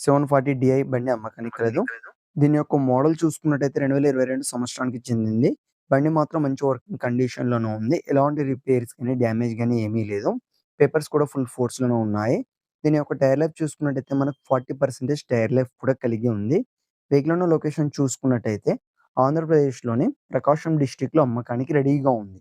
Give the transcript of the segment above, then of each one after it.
740 DI బండి అమ్మకానికి కలదు. దీని యొక్క మోడల్ చూసుకున్నట్టయితే 2022 సంవత్సరానికి చెందింది. బండి మాత్రం మంచి వర్కింగ్ కండిషన్‌లోనే ఉంది. ఎలాంటి రిపేర్స్ గాని, డ్యామేజ్ గాని ఏమీ లేదు. పేపర్స్ కూడా ఫుల్ ఫోర్స్‌లోనే ఉన్నాయి. దీని యొక్క టైర్ లైఫ్ చూసుకున్నట్టయితే మనకు 40% టైర్ లైఫ్ కూడా కలిగి ఉంది. వెహికల్ ఉన్న లొకేషన్ చూసుకున్నట్టయితే ఆంధ్రప్రదేశ్‌లోని ప్రకాశం డిస్ట్రిక్ట్‌లో అమ్మకానికి రెడీగా ఉంది.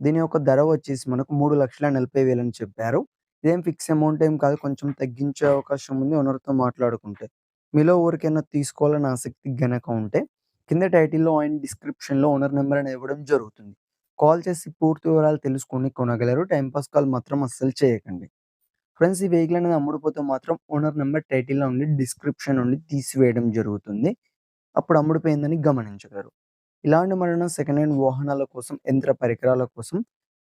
దీని యొక్క ధర వచ్చేసి మనకు 3,40,000 అని చెప్పారు. ఇదేం ఫిక్స్ అమౌంట్ ఏం కాదు. కొంచెం తగ్గించే అవకాశం ఉంది ఓనర్‌తో మాట్లాడుకుంటే. మీలో ఎవరికైనా తీసుకోవాలని ఆసక్తి గనక ఉంటే కింద టైటిల్‌లో అండ్ డిస్క్రిప్షన్‌లో ఓనర్ నెంబర్ అని ఇవ్వడం జరుగుతుంది. కాల్ చేసి పూర్తి వివరాలు తెలుసుకొని కొనగలరు. టైంపాస్ పాస్ కాల్ మాత్రం అస్సలు చేయకండి. ఫ్రెండ్స్ ఈ వెహికల్ అనేది అమ్ముడుపోతే మాత్రం ఓనర్ నెంబర్ టైటిల్‌లో ఉండి డిస్క్రిప్షన్ నుండి తీసివేయడం జరుగుతుంది. అప్పుడు అమ్ముడిపోయిందని గమనించగలరు. ఇలాంటి మరణ సెకండ్ హ్యాండ్ వాహనాల కోసం, యంత్ర పరికరాల కోసం